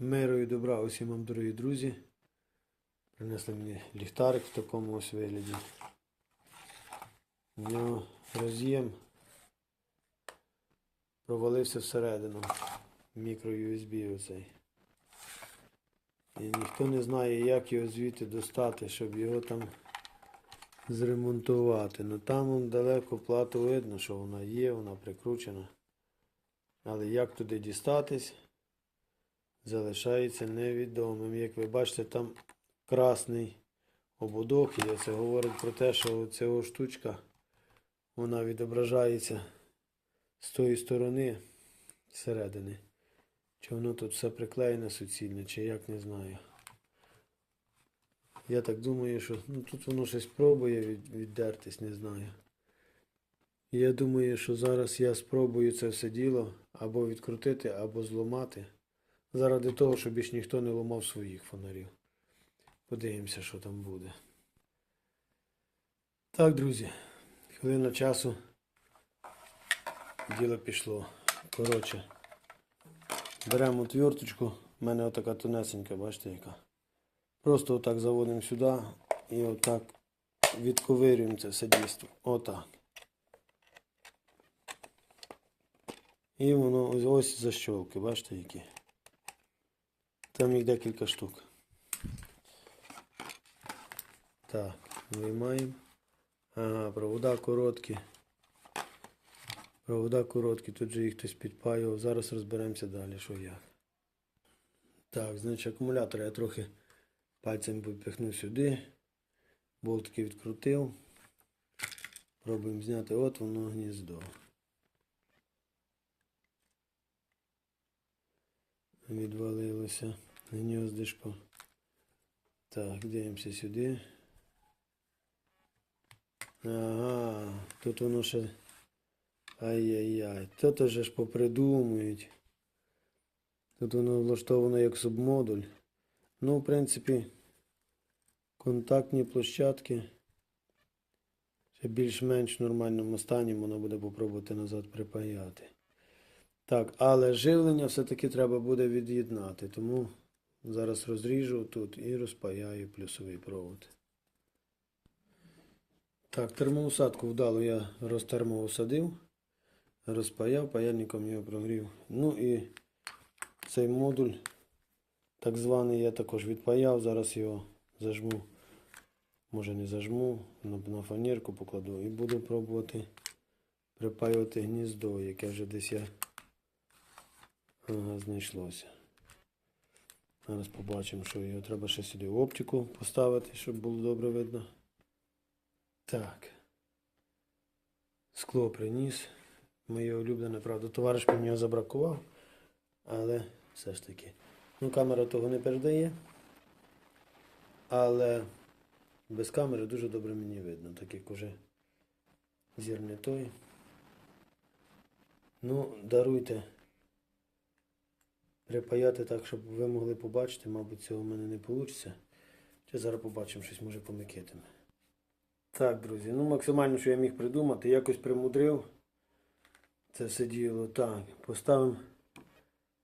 Миру і добра усім вам, дорогі друзі. Принесли мені ліхтарик в такому ось вигляді. В нього роз'єм провалився всередину. Мікро USB оцей. І ніхто не знає, як його звідти достати, щоб його там зремонтувати. Ну там вон далеко плату видно, що вона є, вона прикручена. Але як туди дістатись? Залишається невідомим. Як ви бачите, там красний ободок є. Це говорить про те, що ця штучка вона відображається з тої сторони зсередини. Чи воно тут все приклеєне суцільне, чи як не знаю. Я так думаю, що ну, тут воно щось пробує від, віддертись, не знаю. Я думаю, що зараз я спробую це все діло або відкрутити, або зламати. Заради того, щоб більш ніхто не ламав своїх фонарів. Подивимося, що там буде. Так, друзі, хвилина часу. Діло пішло. Коротше, беремо отверточку. У мене отака тонесенька, бачите яка. Просто отак заводимо сюди і отак відковирюємо це все дійство. Отак. І воно ось, ось защолки, бачите які. Там їх декілька штук. Так, виймаємо. Ага, провода короткі. Провода короткі, тут же їх хтось підпаював. Зараз розберемося далі, що як. Так, значить акумулятор я трохи пальцем підпихнув сюди. Болтики відкрутив. Пробуємо зняти от воно гніздо. Відвалилося гніздишко. Так, дивимося сюди. Ага, тут воно ще. Ай-яй-яй. Тут вже ж попридумують. Тут воно влаштовано як субмодуль. Ну, в принципі, контактні площадки. Ще більш-менш в нормальному стані можна буде попробувати назад припаяти. Так, але живлення все-таки треба буде від'єднати, тому зараз розріжу тут і розпаяю плюсовий провод. Так, термоусадку вдало я розтермоусадив, розпаяв, паяльником його прогрів. Ну і цей модуль, так званий, я також відпаяв, зараз його зажму, може не зажму, на, фанерку покладу і буду пробувати припаювати гніздо, яке вже десь я. Ага, знайшлося. Зараз побачимо, що його треба ще сюди оптику поставити, щоб було добре видно. Так. Скло приніс. Моє улюблене, правда, товариш мені його забракував, але все ж таки. Ну, камера того не передає. Але без камери дуже добре мені видно, так як уже зір не той. Ну, даруйте припаяти так, щоб ви могли побачити, мабуть, цього в мене не вийде. Чи зараз побачимо, щось може помикитиме. Так, друзі, ну максимально, що я міг придумати, якось примудрив це все діло. Так, поставимо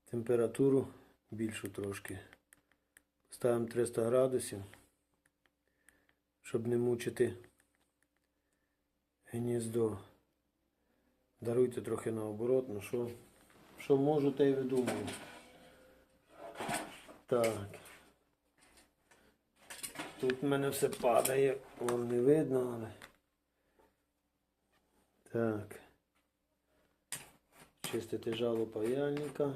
температуру більшу трошки. Ставимо 300 градусів, щоб не мучити гніздо. Даруйте трохи наоборот, ну що, що можу, те й видумаю. Так. Тут в мене все падає, вам не видно, але. Так. Чистити жало паяльника.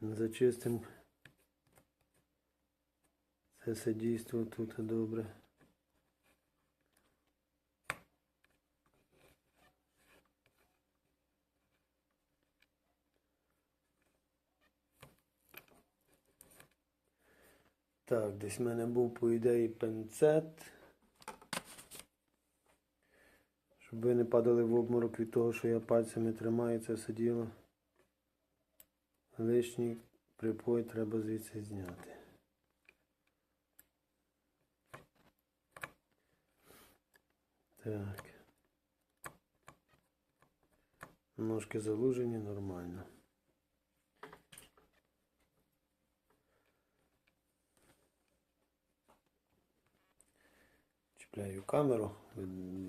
Зачистимо це все дійство тут добре. Так, десь в мене був, по ідеї, пенцет. Щоб ви не падали в обморок від того, що я пальцями тримаю це все діло. Лишній припой треба звідси зняти. Так. Ножки залужені нормально. Чіпляю камеру, ви-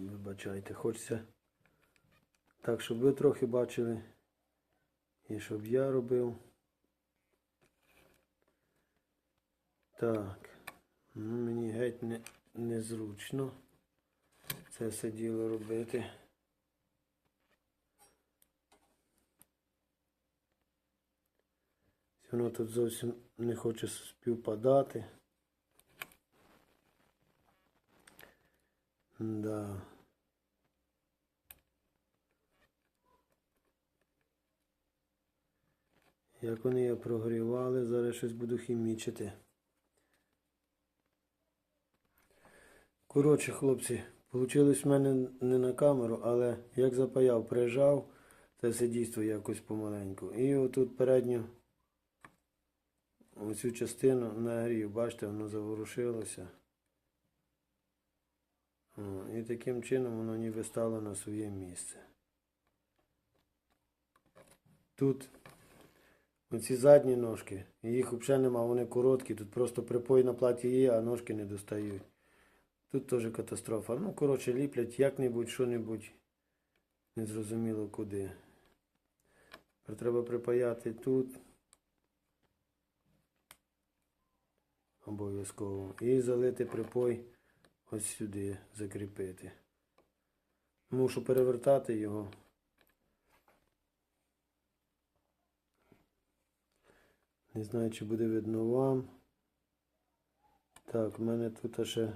вибачайте, хочеться так, щоб ви трохи бачили. І щоб я робив. Так. Ну, мені геть не, незручно це все діло робити. Воно тут зовсім не хоче співпадати. Да. Як вони її прогрівали, зараз щось буду хімічити. Коротше, хлопці, вийшло в мене не на камеру, але як запаяв, прижав, це все дійство якось помаленьку. І отут передню оцю частину нагрів, бачите, воно заворушилося. І таким чином воно ніби стало на своє місце. Тут оці задні ножки, їх взагалі нема, вони короткі, тут просто припой на платі є, а ножки не достають. Тут теж катастрофа. Ну, коротше, ліплять як-небудь, що-небудь. Незрозуміло куди. Треба припаяти тут. Обов'язково. І залити припой ось сюди, закріпити. Мушу перевертати його. Не знаю, чи буде видно вам. Так, в мене тут ще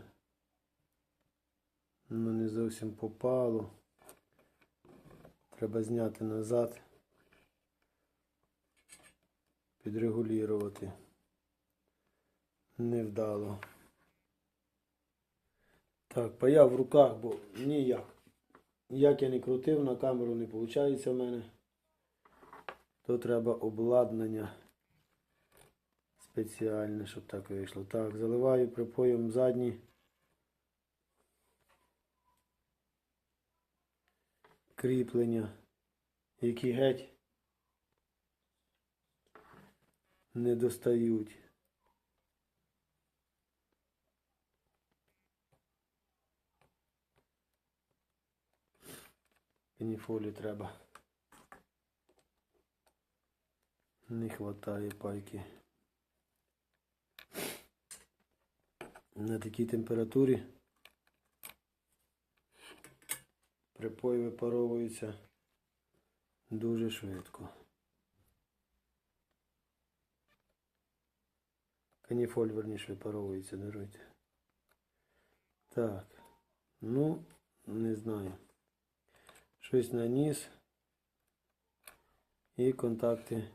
ну, не зовсім попало. Треба зняти назад. Підрегулювати. Невдало. Так, паяв в руках, бо ніяк. Як я не крутив, на камеру не виходить в мене. То треба обладнання спеціальне, щоб так вийшло. Так, заливаю припоєм задні. Кріплення, які геть не достають. Пеніфолі треба. Не хватає пайки. На такій температурі припой випаровується дуже швидко. Каніфоль, верніше, випаровується, даруйте. Так. Ну, не знаю. Щось наніс. І контакти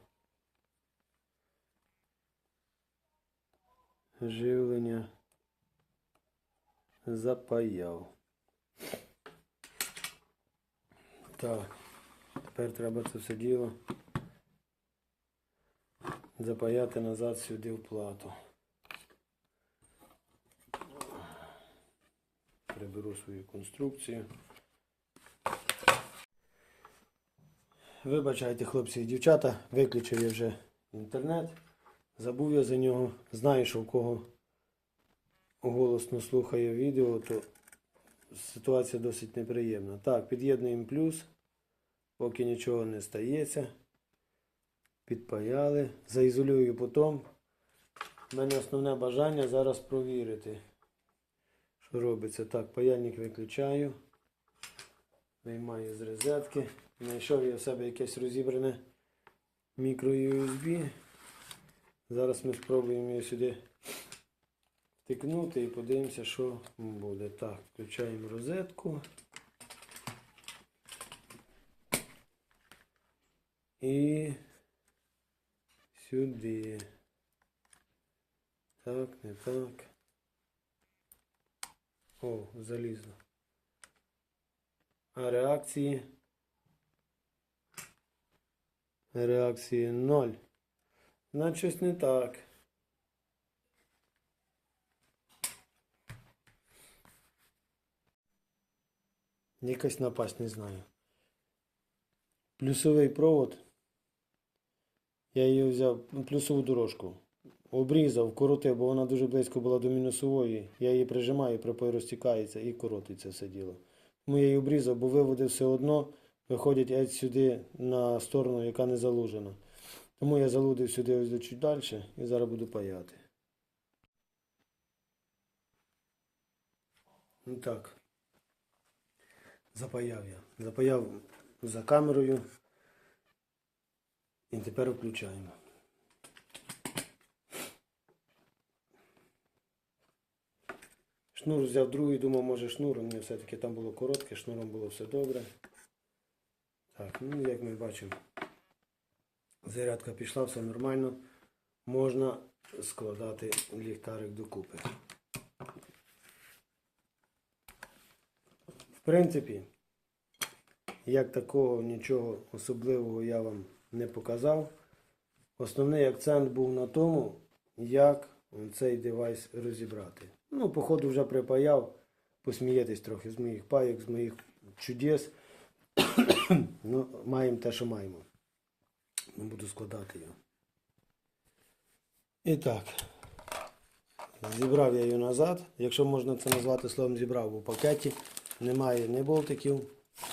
живлення запаяв. Так, тепер треба це все діло запаяти назад сюди в плату. Приберу свою конструкцію. Вибачайте, хлопці і дівчата, виключив я вже інтернет. Забув я за нього. Знаю, що в кого голосно слухає відео, то ситуація досить неприємна. Так, під'єднуємо плюс, поки нічого не стається. Підпаяли. Заізолюю потім. У мене основне бажання зараз провірити, що робиться. Так, паяльник виключаю. Виймаю з розетки. Знайшов я в себе якесь розібране мікро USB. Зараз ми спробуємо її сюди втикнути і подивимося, що буде. Так, включаємо розетку. І сюди. Так, не так. О, залізло. А реакції? Реакції 0. Значить, щось не так. Якась напасть, не знаю. плюсовий провод. Я її взяв, ну, плюсову дорожку. Обрізав, коротив, бо вона дуже близько була до мінусової. Я її прижимаю, припой розтікається і коротиться все діло. Тому я її обрізав, бо виводи все одно виходять геть сюди на сторону, яка не залужена. Тому я залудив сюди ось чуть далі і зараз буду паяти. Ну так. Запаяв я. Запаяв за камерою. І тепер включаємо. Шнур взяв другий, думав, може шнур, ні, все-таки там було коротке, шнуром було все добре. Так, ну як ми бачимо, зарядка пішла, все нормально. Можна складати ліхтарик докупи. В принципі, як такого нічого особливого я вам не показав. Основний акцент був на тому, як цей девайс розібрати. Ну, походу вже припаяв, посмієтесь трохи з моїх пайок, з моїх чудес. Ну, маємо те, що маємо. Не буду складати його. І так. Зібрав я її назад. Якщо можна це назвати словом зібрав у пакеті. Немає ні болтиків,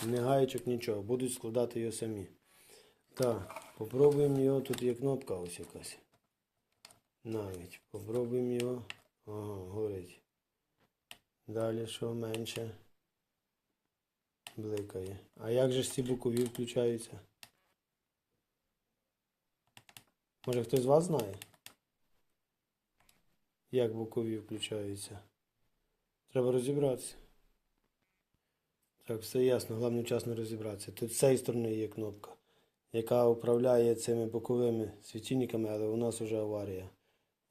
ні гаєчок, нічого. Будуть складати його самі. Так, попробуємо його. Тут є кнопка ось якась. Навіть. Попробуємо його. Ага, горить. Далі що менше. Бликає. А як же ж ці бокові включаються? Може хтось з вас знає? Як бокові включаються? Треба розібратися. Так, все ясно, головне вчасно розібратися. Тут з цієї сторони є кнопка, яка управляє цими боковими світильниками, але у нас вже аварія.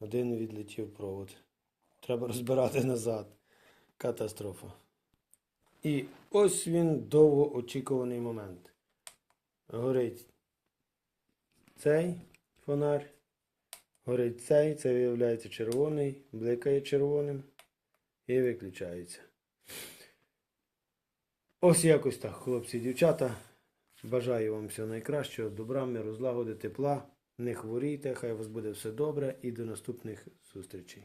Один відлетів провод. Треба розбирати назад. Катастрофа. І ось він довгоочікуваний момент. Горить цей фонарь. Горить цей, це виявляється червоний, бликає червоним і виключається. Ось якось так, хлопці і дівчата. Бажаю вам всього найкращого, добра, миру, злагоди, тепла. Не хворійте, хай у вас буде все добре і до наступних зустрічей.